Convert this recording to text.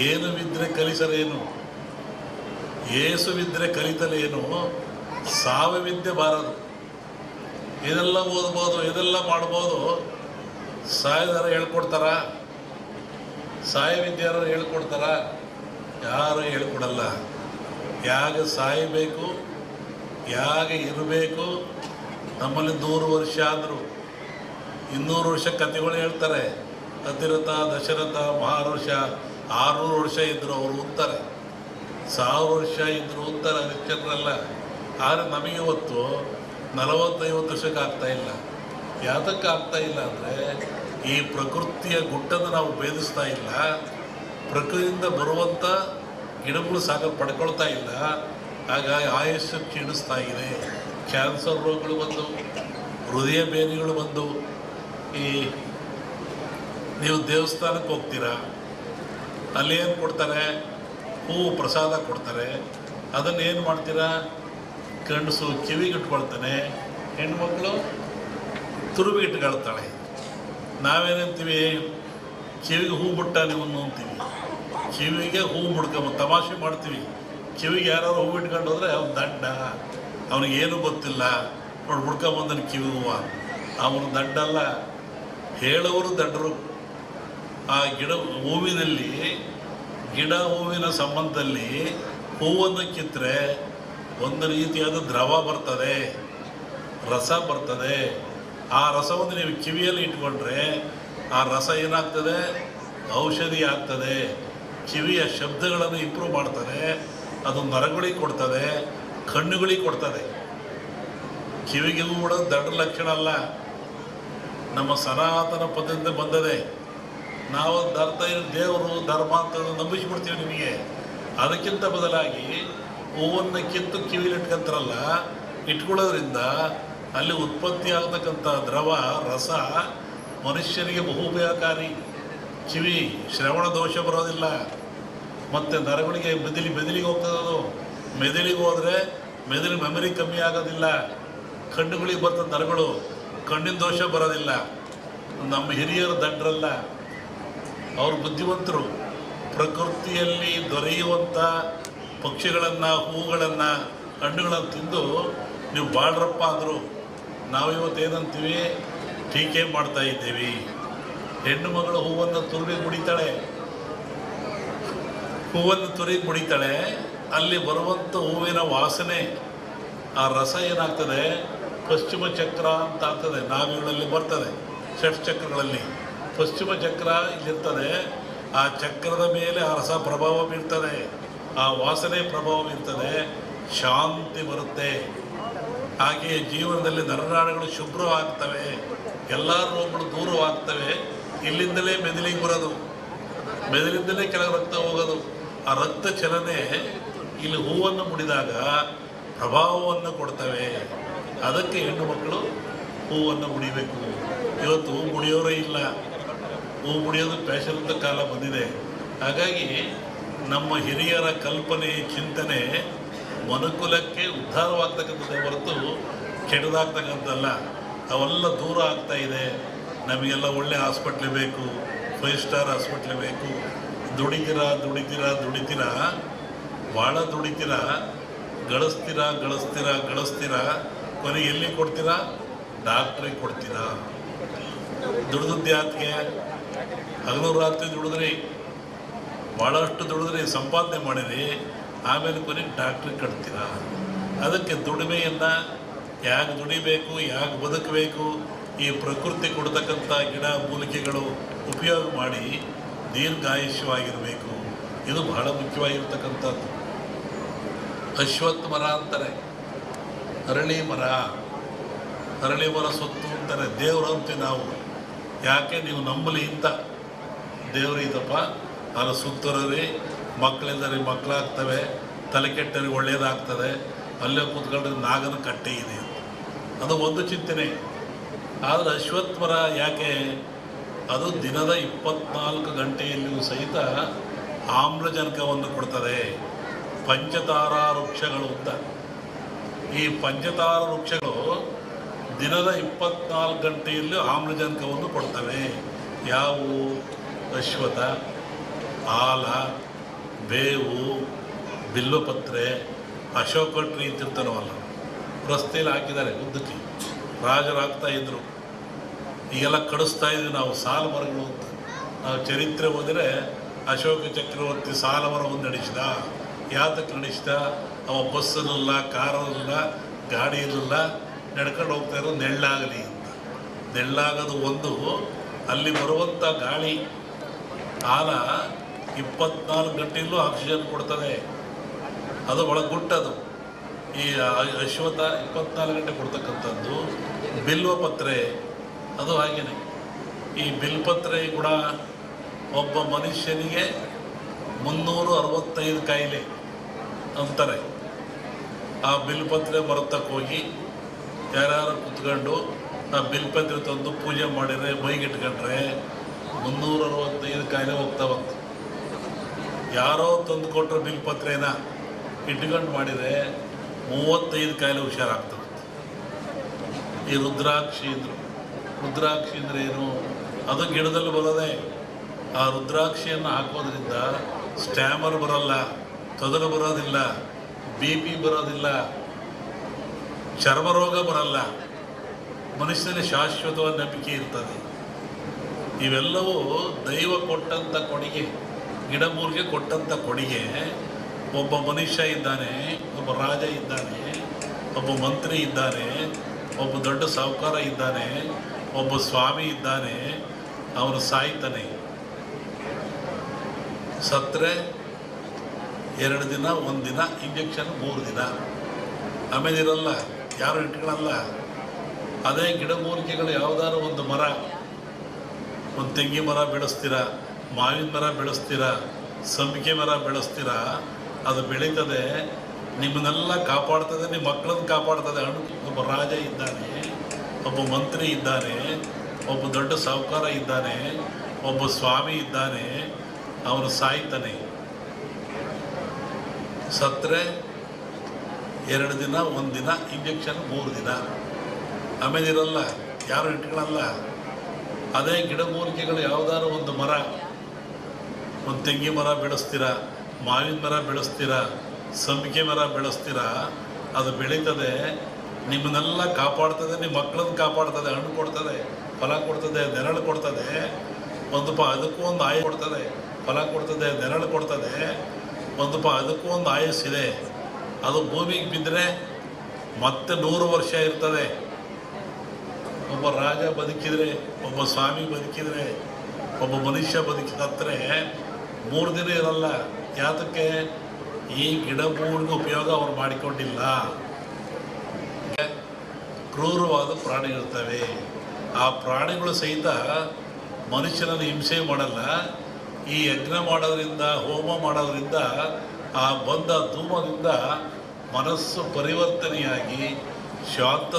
ಏನುವಿದ್ರೆ ಕಲಿಸಲೇನು? ಏಸುವಿದ್ರೆ ಕಲಿತಲೇನು? ಸಾವವಿದ್ಯೆ ಬಾರದು. ಇದೆಲ್ಲ ಓದ್ಬೋದು, ಇದೆಲ್ಲ ಮಾಡ್ಬೋದು. ಸಾಯದಾರ ಹೇಳ್ಕೊಡ್ತಾರ? ಸಾಯ ವಿದ್ಯಾರು ಹೇಳ್ಕೊಡ್ತಾರ? ಯಾರು ಹೇಳ್ಕೊಡಲ್ಲ. ಯಾಗ ಸಾಯಬೇಕು, ಯಾಗ ಇರಬೇಕು. ನಮ್ಮಲ್ಲಿ ನೂರು ವರ್ಷ ಆದರೂ. ಇನ್ನೂರು ವರ್ಷ ಕತೆಗಳು ಹೇಳ್ತಾರೆ. ಅತಿರಥ, ದಶರಥ ಮಹಾರುಷ ಆರುನೂರು ವರ್ಷ ಇದ್ದರು ಅವರು ಅಂತಾರೆ ಸಾವಿರ ವರ್ಷ ಇದ್ರು ಅಂತಾರೆ ಅದಕ್ಕೆಲ್ಲ ಆದರೆ ನಮಗೆ ಇವತ್ತು ನಲವತ್ತೈವತ್ತು ವರ್ಷಕ್ಕೆ ಆಗ್ತಾ ಇಲ್ಲ. ಯಾತಕ್ಕೆ ಆಗ್ತಾ ಇಲ್ಲ ಅಂದರೆ ಈ ಪ್ರಕೃತಿಯ ಗುಟ್ಟನ್ನು ನಾವು ಭೇದಿಸ್ತಾ ಇಲ್ಲ. ಪ್ರಕೃತಿಯಿಂದ ಬರುವಂಥ ಗಿಡಗಳು ಸಾಕ ಪಡ್ಕೊಳ್ತಾ ಇಲ್ಲ. ಹಾಗಾಗಿ ಆಯುಷ್ಯ ಕ್ಷೀಣಿಸ್ತಾ ಇದೆ. ಕ್ಯಾನ್ಸರ್ ರೋಗಗಳು ಬಂದವು. ಹೃದಯ ಬೇನೆಗಳು ಬಂದವು. ಈ ನೀವು ದೇವಸ್ಥಾನಕ್ಕೆ ಹೋಗ್ತೀರಾ? ಅಲ್ಲಿ ಏನು ಕೊಡ್ತಾರೆ? ಹೂವು ಪ್ರಸಾದ ಕೊಡ್ತಾರೆ. ಅದನ್ನು ಏನು ಮಾಡ್ತೀರಾ? ಗಂಡಸು ಕಿವಿಗಿಟ್ಕೊಳ್ತಾನೆ ಹೆಣ್ಮಕ್ಳು ತುರುಬಿಗೆ ಇಟ್ಕೊಳ್ತಾಳೆ. ನಾವೇನಂತೀವಿ ಕಿವಿಗೆ ಹೂ ಬಿಟ್ಟ ನೀವನ್ನು ಅಂತೀವಿ. ಕಿವಿಗೆ ಹೂ ಮುಡ್ಕೊಂಬ ತಮಾಷೆ ಮಾಡ್ತೀವಿ. ಕಿವಿಗೆ ಯಾರಾದ್ರು ಹೂ ಇಟ್ಕೊಂಡು ಹೋದ್ರೆ ಅವ್ನು ದಡ್ಡ ಅವನಿಗೆ ಏನು ಗೊತ್ತಿಲ್ಲ. ನೋಡಿ ಹುಡ್ಕೊಂಬಂದನು ಕಿವಿ ಹೂವು. ಅವನು ದಡ್ಡಲ್ಲ ಹೇಳೋರು ದಂಡರು. ಆ ಗಿಡ ಹೂವಿನಲ್ಲಿ, ಗಿಡ ಹೂವಿನ ಸಂಬಂಧದಲ್ಲಿ ಹೂವನ್ನು ಕಿತ್ತರೆ ಒಂದು ರೀತಿಯಾದ ದ್ರವ ಬರ್ತದೆ, ರಸ ಬರ್ತದೆ. ಆ ರಸವನ್ನು ನೀವು ಕಿವಿಯಲ್ಲಿ ಇಟ್ಕೊಂಡ್ರೆ ಆ ರಸ ಏನಾಗ್ತದೆ? ಔಷಧಿ ಆಗ್ತದೆ. ಕಿವಿಯ ಶಬ್ದಗಳನ್ನು ಇಂಪ್ರೂವ್ ಮಾಡ್ತದೆ. ಅದು ನರಗಳಿಗೆ ಕೊಡ್ತದೆ ಕಣ್ಣುಗಳಿಗೆ ಕೊಡ್ತದೆ. ಕಿವಿಗೆ ಕೂಡ ದೊಡ್ಡ ಲಕ್ಷಣ ಅಲ್ಲ. ನಮ್ಮ ಸನಾತನ ಪದ್ಧತಿಯಿಂದ ಬಂದದೆ. ನಾವು ಧರ್ತ ದೇವರು ಧರ್ಮ ಅಂತ ನಂಬಿಸ್ಬಿಡ್ತೀವಿ ನಿಮಗೆ. ಅದಕ್ಕಿಂತ ಬದಲಾಗಿ ಹೂವನ್ನು ಕಿತ್ತು ಕಿವಿಲಿ ಇಟ್ಕೊಂತಾರಲ್ಲ, ಇಟ್ಕೊಳ್ಳೋದ್ರಿಂದ ಅಲ್ಲಿ ಉತ್ಪತ್ತಿ ಆಗ್ತಕ್ಕಂಥ ದ್ರವ, ರಸ ಮನುಷ್ಯನಿಗೆ ಬಹು ಉಪಯೋಗಕಾರಿ ಕಿವಿ, ಶ್ರವಣ ದೋಷ ಬರೋದಿಲ್ಲ. ಮತ್ತು ನರಗಳಿಗೆ ಮೆದುಳಿ, ಮೆದುಳಿಗೆ ಹೋಗ್ತದೆ ಅದು. ಮೆದುಳಿಗೆ ಹೋದರೆ ಮೆದುಳು ಮೆಮರಿ ಕಮ್ಮಿ ಆಗೋದಿಲ್ಲ. ಕಣ್ಣುಗಳಿಗೆ ಬರ್ತದೆ ನರಗಳು, ಕಣ್ಣಿನ ದೋಷ ಬರೋದಿಲ್ಲ. ನಮ್ಮ ಹಿರಿಯರು ದಂಡ್ರಲ್ಲ. ಅವರು ಬುದ್ಧಿವಂತರು. ಪ್ರಕೃತಿಯಲ್ಲಿ ದೊರೆಯುವಂಥ ಪಕ್ಷಿಗಳನ್ನು, ಹೂಗಳನ್ನು, ಹಣ್ಣುಗಳನ್ನು ತಿಂದು ನೀವು ಬಾಳ್ರಪ್ಪ ಅಂದರು ನಾವಿವತ್ತೇನಂತೀವಿ ಟೀಕೆ ಮಾಡ್ತಾ ಇದ್ದೀವಿ. ಹೆಣ್ಣು ಮಗಳು ಹೂವನ್ನು ತುರಿ ಮುಡಿತಾಳೆ. ಹೂವನ್ನು ತುರಿ ಮುಡಿತಾಳೆ. ಅಲ್ಲಿ ಬರುವಂಥ ಹೂವಿನ ವಾಸನೆ, ಆ ರಸ ಏನಾಗ್ತದೆ? ಪಶ್ಚಿಮ ಚಕ್ರ ಅಂತ ಆಗ್ತದೆ. ನಾವಿಗಳಲ್ಲಿ ಬರ್ತದೆ ಷಟ್ ಚಕ್ರಗಳಲ್ಲಿ ಪಶ್ಚಿಮ ಚಕ್ರ ಇಲ್ಲಿರ್ತದೆ ಆ ಚಕ್ರದ ಮೇಲೆ ಆ ರಸ ಪ್ರಭಾವ ಬೀರ್ತದೆ ಆ ವಾಸನೆ ಪ್ರಭಾವ ಬೀರ್ತದೆ ಶಾಂತಿ ಬರುತ್ತೆ. ಹಾಗೆಯೇ ಜೀವನದಲ್ಲಿ ನರನಾಡುಗಳು ಶುಭ್ರವಾಗ್ತವೆ ಎಲ್ಲ ರೋಗಗಳು ದೂರವಾಗ್ತವೆ ಇಲ್ಲಿಂದಲೇ ಮೆದುಳಿಗೆ ಬರೋದು, ಮೆದುಳಿಂದಲೇ ಕೆಳಗೆ ರಕ್ತ ಹೋಗೋದು. ಆ ರಕ್ತ ಚಲನೆ ಇಲ್ಲಿ ಹೂವನ್ನು ಮುಡಿದಾಗ ಪ್ರಭಾವವನ್ನು ಕೊಡ್ತವೆ. ಅದಕ್ಕೆ ಹೆಣ್ಣು ಮಕ್ಕಳು ಹೂವನ್ನು ಮುಡಿಬೇಕು. ಇವತ್ತು ಹೂ ಮುಡಿಯೋರೇ ಇಲ್ಲ. ಹೂ ಮುಡಿಯೋದು ಅಂತ ಕಾಲ ಬಂದಿದೆ. ಹಾಗಾಗಿ ನಮ್ಮ ಹಿರಿಯರ ಕಲ್ಪನೆ, ಚಿಂತನೆ ಮನುಕುಲಕ್ಕೆ ಉದ್ಧಾರವಾಗ್ತಕ್ಕಂಥದ್ದೇ ಹೊರತು ಕೆಟ್ಟದಾಗ್ತಕ್ಕಂಥದ್ದಲ್ಲ ಅವೆಲ್ಲ ದೂರ ಆಗ್ತಾ ಇದೆ. ನಮಗೆಲ್ಲ ಒಳ್ಳೆ ಹಾಸ್ಪಿಟ್ಲ್ ಬೇಕು, ಫೈವ್ ಸ್ಟಾರ್ ಹಾಸ್ಪಿಟ್ಲ್ ಬೇಕು. ದುಡಿತೀರಾ ದುಡಿತೀರಾ ದುಡಿತೀರಾ? ಭಾಳ ದುಡಿತೀರಾ? ಗಳಿಸ್ತೀರಾ ಗಳಿಸ್ತೀರಾ ಗಳಿಸ್ತೀರಾ? ಕೊನೆಗೆ ಎಲ್ಲಿ ಕೊಡ್ತೀರಾ? ಡಾಕ್ಟ್ರಿಗೆ ಕೊಡ್ತೀರಾ? ದುಡಿದದ್ದು ಯಾಕೆ ಹಗಲು ರಾತ್ರಿ ದುಡಿದ್ರಿ ಭಾಳಷ್ಟು ದುಡಿದ್ರಿ ಸಂಪಾದನೆ ಮಾಡಿರಿ ಆಮೇಲೆ ಕೊನೆಗೆ ಡಾಕ್ಟ್ರಿಗೆ ಕಟ್ತೀರ. ಅದಕ್ಕೆ ದುಡಿಮೆಯನ್ನು ಯಾಕೆ ದುಡಿಬೇಕು, ಯಾಕೆ ಬದುಕಬೇಕು, ಈ ಪ್ರಕೃತಿ ಕೊಡ್ತಕ್ಕಂಥ ಗಿಡ ಮೂಲಿಕೆಗಳು ಉಪಯೋಗ ಮಾಡಿ ದೀರ್ಘಾಯುಷ್ಯವಾಗಿರಬೇಕು. ಇದು ಬಹಳ ಮುಖ್ಯವಾಗಿರ್ತಕ್ಕಂಥದ್ದು. ಅಶ್ವತ್ಥ ಮರ ಅಂತಾರೆ. ಅರಳಿ ಮರ. ಅರಳಿ ಮರ ಸೊತ್ತು ಅಂತಾರೆ. ದೇವರು ಅಂತೀವಿ ನಾವು. ಯಾಕೆ ನೀವು ನಂಬಲಿ ಇಂತ ದೇವರು ಇದಪ್ಪ? ಅದರ ಸುತ್ತರರಿ ಮಕ್ಕಳಿಂದರಿ ಮಕ್ಕಳಾಗ್ತವೆ, ತಲೆ ಕೆಟ್ಟರಿ ಒಳ್ಳೆಯದಾಗ್ತದೆ ಅಲ್ಲೇ ಕೂತ್ಕೊಂಡ್ರೆ ನಾಗನ ಕಟ್ಟೆ ಇದೆ ಅದು ಒಂದು ಚಿಂತನೆ. ಆದರೆ ಅಶ್ವತ್ಥರ ಯಾಕೆ? ಅದು ದಿನದ ಇಪ್ಪತ್ನಾಲ್ಕು ಗಂಟೆಯಲ್ಲಿಯೂ ಸಹಿತ ಆಮ್ಲಜನಕವನ್ನು ಕೊಡ್ತದೆ. ಪಂಚತಾರಾ ವೃಕ್ಷಗಳು ಅಂತ. ಈ ಪಂಚತಾರ ವೃಕ್ಷಗಳು ದಿನದ ಇಪ್ಪತ್ನಾಲ್ಕು ಗಂಟೆಯಲ್ಲಿ ಆಮ್ಲಜನಕವನ್ನು ಕೊಡ್ತವೆ. ಯಾವುವು ಅಶ್ವಥ ಆಲ ಬೇವು, ಬಿಲ್ಲುಪತ್ರೆ, ಅಶೋಕ ಟ್ರೀ ಅಂತಿರ್ತಾನವಲ್ಲ ರಸ್ತೆಯಲ್ಲಿ ಹಾಕಿದ್ದಾರೆ ಉದ್ದಕ್ಕೆ. ರಾಜರು ಹಾಕ್ತಾ ಇದ್ರು. ಈಗೆಲ್ಲ ಕಡಿಸ್ತಾ ಇದ್ವಿ ನಾವು, ಸಾಲ ಮರಗಳು ಅಂತ. ನಾವು ಚರಿತ್ರೆ ಹೋದರೆ ಅಶೋಕ ಚಕ್ರವರ್ತಿ ಸಾಲ ಮರವನ್ನು ನಡೆಸಿದ. ಯಾತಕ್ಕೆ ನಡೆಸಿದ? ಅವ ಬಸ್ಸಲ್ಲಿಲ್ಲ, ಕಾರಲ್ಲಿಲ್ಲ ಕಾರ್ ಗಾಡಿ ಇರಲಿಲ್ಲ ನಡ್ಕೊಂಡು ಹೋಗ್ತಾ ಇರೋ ನೆಳ್ಳಾಗಲಿ ಅಂತ. ನೆಳ್ಳಾಗೋದು ಒಂದು, ಅಲ್ಲಿ ಬರುವಂಥ ಗಾಳಿ ಆಲ ಇಪ್ಪತ್ನಾಲ್ಕು ಗಂಟೆಯಲ್ಲೂ ಆಕ್ಸಿಜನ್ ಕೊಡ್ತದೆ. ಅದು ಒಳಗೆ ಗುಟ್ಟದು. ಈ ಅಶ್ವಥ ಇಪ್ಪತ್ನಾಲ್ಕು ಗಂಟೆ ಕೊಡ್ತಕ್ಕಂಥದ್ದು ಬಿಲ್ವಪತ್ರೆ ಅದು ಹಾಗೇನೆ. ಈ ಬಿಲ್ಪತ್ರೆ ಕೂಡ ಒಬ್ಬ ಮನುಷ್ಯನಿಗೆ ಮುನ್ನೂರು ಅರವತ್ತೈದು ಕಾಯಿಲೆ ಅಂತಾರೆ. ಆ ಬಿಲ್ಪತ್ರೆ ಪತ್ರೆ ಹೋಗಿ ಯಾರ್ಯಾರು ಕುತ್ಕೊಂಡು ಆ ಬಿಲ್ಪತ್ರೆ ತಂದು ಪೂಜೆ ಮಾಡಿದ್ರೆ ಮೈಗಿಟ್ಕೊಂಡ್ರೆ ಮುನ್ನೂರ ಅರವತ್ತೈದು ಕಾಯಿಲೆ ಹೋಗ್ತಾವಂತೆ ಯಾರೋ ತಂದು ಕೊಟ್ಟರು ಬಿಲ್ಪತ್ರೇನ ಇಟ್ಕೊಂಡು ಮಾಡಿದರೆ ಮೂವತ್ತೈದು ಕಾಯಿಲೆ ಹುಷಾರಾಗ್ತದೆ ಈ ರುದ್ರಾಕ್ಷಿ ಅಂದರು. ರುದ್ರಾಕ್ಷಿ ಅಂದರೆ ಏನು? ಅದು ಗಿಡದಲ್ಲಿ ಬರೋದೆ. ಆ ರುದ್ರಾಕ್ಷಿಯನ್ನು ಹಾಕೋದ್ರಿಂದ ಸ್ಟ್ಯಾಮರ್ ಬರಲ್ಲ ತೊದಲು ಬರೋದಿಲ್ಲ, ಬಿ ಪಿ ಬರೋದಿಲ್ಲ ಚರ್ಮರೋಗ ಬರಲ್ಲ. ಮನುಷ್ಯನಲ್ಲಿ ಶಾಶ್ವತವಾದ ನಂಬಿಕೆ ಇರ್ತದೆ. ಇವೆಲ್ಲವೂ ದೈವ ಕೊಟ್ಟಂಥ ಕೊಡುಗೆ, ಗಿಡಮೂರ್ಗೆ ಕೊಟ್ಟಂಥ ಕೊಡುಗೆ. ಒಬ್ಬ ಮನುಷ್ಯ ಇದ್ದಾನೆ, ಒಬ್ಬ ರಾಜ ಇದ್ದಾನೆ, ಒಬ್ಬ ಮಂತ್ರಿ ಇದ್ದಾನೆ, ಒಬ್ಬ ದೊಡ್ಡ ಸಾಹುಕಾರ ಇದ್ದಾನೆ, ಒಬ್ಬ ಸ್ವಾಮಿ ಇದ್ದಾನೆ, ಅವನು ಸಾಯ್ತಾನೆ. ಸತ್ತರೆ ಎರಡು ದಿನ, ಒಂದು ದಿನ, ಇಂಜೆಕ್ಷನ್ ಮೂರು ದಿನ. ಆಮೇಲೆ ಇರಲ್ಲ ಯಾರು ಇಟ್ಕೊಳ್ಳಲ್ಲ. ಅದೇ ಗಿಡಮೂಲಿಕೆಗಳು ಯಾವುದಾದ್ರು ಒಂದು ಮರ, ಒಂದು ತೆಂಗಿ ಮರ ಬೆಳೆಸ್ತೀರಾ, ಮಾವಿನ ಮರ ಬೆಳೆಸ್ತೀರಾ ಸಂಪಿಗೆ ಮರ ಬೆಳೆಸ್ತೀರಾ, ಅದು ಬೆಳೀತದೆ, ನಿಮ್ಮನ್ನೆಲ್ಲ ಕಾಪಾಡ್ತದೆ, ನಿಮ್ಮ ಮಕ್ಕಳನ್ನು ಕಾಪಾಡ್ತದೆ. ಅಣು, ಒಬ್ಬ ರಾಜ ಇದ್ದಾನೆ, ಒಬ್ಬ ಮಂತ್ರಿ ಇದ್ದಾನೆ, ಒಬ್ಬ ದೊಡ್ಡ ಸಾಹುಕಾರ ಇದ್ದಾನೆ, ಒಬ್ಬ ಸ್ವಾಮಿ ಇದ್ದಾನೆ, ಅವನು ಸಾಯ್ತಾನೆ. ಸತ್ತರೆ ಎರಡು ದಿನ, ಒಂದು ದಿನ ಇಂಜೆಕ್ಷನ್ ಮೂರು ದಿನ. ಆಮೇಲೆ ಇರಲ್ಲ, ಯಾರು ಇಟ್ಕೊಳ್ಳಲ್ಲ ಅದೇ ಗಿಡಮೂಲಿಕೆಗಳು ಯಾವುದಾದ್ರು ಒಂದು ಮರ. ಒಂದು ತೆಂಗಿ ಮರ ಬೆಳೆಸ್ತೀರಾ, ಮಾವಿನ ಮರ ಬೆಳೆಸ್ತೀರಾ ಸಂಪಿಗೆ ಮರ ಬೆಳೆಸ್ತೀರಾ, ಅದು ಬೆಳೀತದೆ, ನಿಮ್ಮನ್ನೆಲ್ಲ ಕಾಪಾಡ್ತದೆ ನಿಮ್ಮ ಮಕ್ಕಳನ್ನ ಕಾಪಾಡ್ತದೆ, ಹಣ್ಣು ಕೊಡ್ತದೆ, ಫಲ ಕೊಡ್ತದೆ, ನೆರಳು ಕೊಡ್ತದೆ. ಒಂದು ಪ, ಅದಕ್ಕೂ ಒಂದು ಆಯು ಕೊಡ್ತದೆ, ಫಲ ಕೊಡ್ತದೆ, ನೆರಳು ಕೊಡ್ತದೆ. ಒಂದು ಪ, ಅದಕ್ಕೂ ಒಂದು ಆಯಸ್ಸಿದೆ. ಅದು ಭೂಮಿಗೆ ಬಿದ್ದರೆ ಮತ್ತೆ ನೂರು ವರ್ಷ ಇರ್ತದೆ. ಒಬ್ಬ ರಾಜ ಬದುಕಿದರೆ, ಒಬ್ಬ ಸ್ವಾಮಿ ಬದುಕಿದರೆ, ಒಬ್ಬ ಮನುಷ್ಯ ಬದುಕಿದತ್ರೆ ಮೂರು ದಿನ ಇರಲ್ಲ. ಯಾತಕ್ಕೆ? ಈ ಗಿಡ ಮೂಲಿಗೆ ಉಪಯೋಗ ಅವ್ರು ಮಾಡಿಕೊಂಡಿಲ್ಲ. ಕ್ರೂರವಾದ ಪ್ರಾಣಿಗಳಿರ್ತವೆ. ಆ ಪ್ರಾಣಿಗಳು ಸಹಿತ ಮನುಷ್ಯನನ್ನು ಹಿಂಸೆ ಮಾಡಲ್ಲ. ಈ ಯಜ್ಞ ಮಾಡೋದ್ರಿಂದ, ಹೋಮ ಮಾಡೋದ್ರಿಂದ ಆ ಬಂದ ಧೂಮದಿಂದ ಮನಸ್ಸು ಪರಿವರ್ತನೆಯಾಗಿ ಶಾಂತ